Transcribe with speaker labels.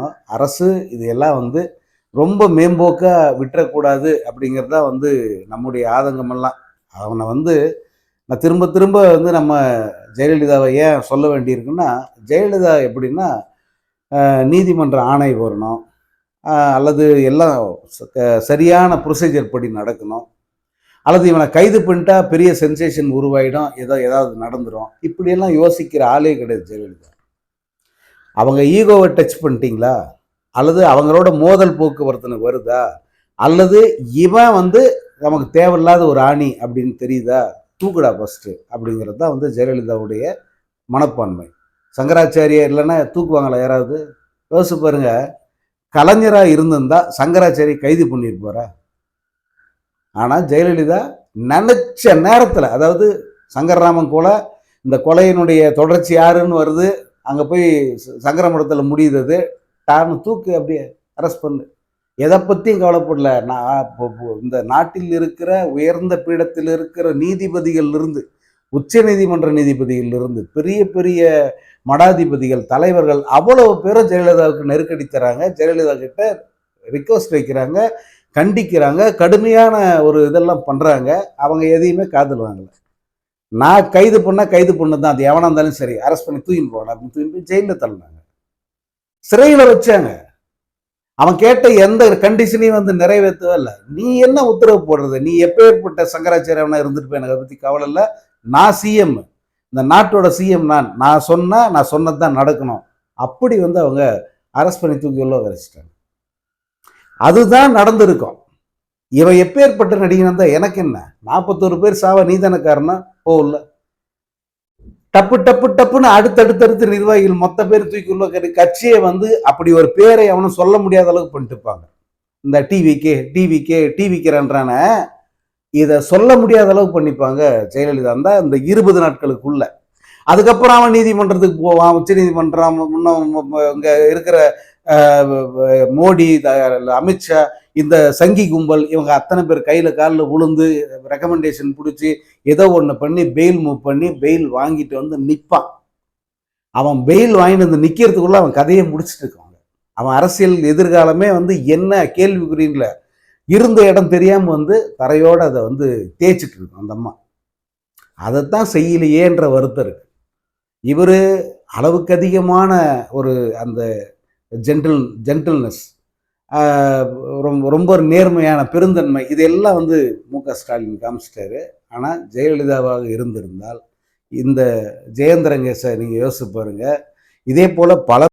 Speaker 1: பார்க்கணும் அரசு இது எல்லாம் வந்து ரொம்ப மேம்போக்காக விட்டுறக்கூடாது அப்படிங்கிறது தான் வந்து நம்முடைய ஆதங்கமெல்லாம். அவனை வந்து நான் திரும்ப திரும்ப வந்து நம்ம ஜெயலலிதாவை ஏன் சொல்ல வேண்டியிருக்குன்னா ஜெயலலிதா எப்படின்னா நீதிமன்ற ஆணை வரணும் அல்லது எல்லாம் க- சரியான ப்ரொசீஜர் படி நடக்கணும். அல்லது இவனை கைது பண்ணிட்டா பெரிய சென்சேஷன் உருவாயிடும். ஏதோ ஏதாவது நடந்துடும் இப்படியெல்லாம் யோசிக்கிற ஆளே கிடையாது ஜெயலலிதா. அவங்க ஈகோவை டச் பண்ணிட்டீங்களா? அல்லது அவங்களோட மோதல் போக்குவரத்துனுக்கு வருதா? அல்லது இவன் வந்து நமக்கு தேவையில்லாத ஒரு ஆணி அப்படின்னு தெரியுதா? தூக்குடா ஃபஸ்ட்டு அப்படிங்கிறது தான் வந்து ஜெயலலிதாவுடைய மனப்பான்மை. சங்கராச்சாரியர் இல்லைன்னா தூக்குவாங்களா யாராவது? யோசிச்சு பாருங்க. கலைஞராக இருந்திருந்தா சங்கராச்சாரிய கைது பண்ணியிருப்பாரா ஆனால் ஜெயலலிதா நினச்ச நேரத்தில் அதாவது சங்கரராமன் கொலை இந்த கொலையினுடைய தொடர்ச்சி யாருன்னு வருது? அங்கே போய் ச- சங்கரமடத்தில் முடியுது டார்னு தூக்கு அப்படியே அரெஸ்ட் பண்ணு. எதை பற்றியும் கவலைப்படல. நான் இந்த நாட்டில் இருக்கிற உயர்ந்த பீடத்தில் இருக்கிற நீதிபதிகள்லிருந்து உச்ச நீதிமன்ற நீதிபதிகள் இருந்து பெரிய பெரிய மடாதிபதிகள் தலைவர்கள் அவ்வளவு பேரும் ஜெயலலிதாவுக்கு நெருக்கடி தராங்க. ஜெயலலிதா கிட்ட ரிக்வஸ்ட் வைக்கிறாங்க கண்டிக்கிறாங்க கடுமையான ஒரு இதெல்லாம் பண்ணுறாங்க அவங்க எதையுமே காதல் வாங்கலை. நான் கைது பண்ணால் கைது பண்ணு தான் அது எவனா இருந்தாலும் சரி. அரெஸ்ட் பண்ணி தூக்கின்னு போகணும் அப்படின்னு தூக்கி போய் ஜெயிலில் தள்ளினாங்க. சிறையில் வச்சாங்க. அவன் கேட்ட எந்த கண்டிஷனையும் வந்து நிறைவேற்றவே இல்லை. நீ என்ன உத்தரவு போடுறது? நீ எப்பேற்பட்ட சங்கராச்சாரிய அவனா இருந்துட்டு போய் எனக்கு அதை பற்றி கவலை இல்லை. நான் சிஎம் இந்த நாட்டோட சிஎம் நான். நான் சொன்னால் நான் சொன்னது தான் நடக்கணும். அப்படி வந்து அவங்க அரெஸ்ட் பண்ணி தூக்கி உள்ள வரைச்சிட்டாங்க அதுதான் நடந்திருக்கும். இவன் எப்பேற்பட்ட நடிகன் தான் எனக்கு என்ன? நாற்பத்தோரு பேர் சாவ நீ தானே காரணம் போகல டப்பு டப்பு டப்புன்னு அடுத்தடுத்தடுத்து நிர்வாகிகள் மொத்த பேர் தூக்கி உள்ள கட்சியை வந்து அப்படி ஒரு பேரை அவனும் சொல்ல முடியாத அளவுக்கு பண்ணிட்டு இருப்பாங்க. இந்த டிவிக்கே டிவிக்கே டிவிக்கிறன்றான இதை சொல்ல முடியாத அளவுக்கு பண்ணிப்பாங்க ஜெயலலிதா. இருந்தா இந்த இருபது நாட்களுக்குள்ள. அதுக்கப்புறம் அவன் நீதிமன்றத்துக்கு போவான் உச்ச நீதிமன்றம் இன்னும் இங்க இருக்கிற மோடி த- அமித்ஷா இந்த சங்கி கும்பல் இவங்க அத்தனை பேர் கையில் காலில் விழுந்து ரெக்கமெண்டேஷன் பிடிச்சி ஏதோ ஒன்று பண்ணி பெயில் மூவ் பண்ணி பெயில் வாங்கிட்டு வந்து நிற்பான் அவன் பெயில் வாங்கிட்டு வந்து நிற்கிறதுக்குள்ளே அவன் கதையை முடிச்சுட்டு இருக்காங்க அவன் அரசியல் எதிர்காலமே வந்து என்ன கேள்விக்குறியில் இருந்த இடம் தெரியாமல் வந்து தரையோடு அதை வந்து தேய்ச்சிட்டு இருக்கும் அந்த அம்மா. அதைத்தான் செய்யலையேன்ற வருத்தம் இருக்கு. இவர் அளவுக்கு அதிகமான ஒரு அந்த ஜென்டில் ஜென்டில்னஸ் ரொம்ப ரொம்ப நேர்மையான பெருந்தன்மை. இதெல்லாம் வந்து மு க. ஸ்டாலின் காமிச்சிட்டாரு. ஆனால் ஜெயலலிதாவாக இருந்திருந்தால் இந்த ஜெயந்திரங்கேசை நீங்கள் யோசிச்சு பாருங்கள் இதே போல் பல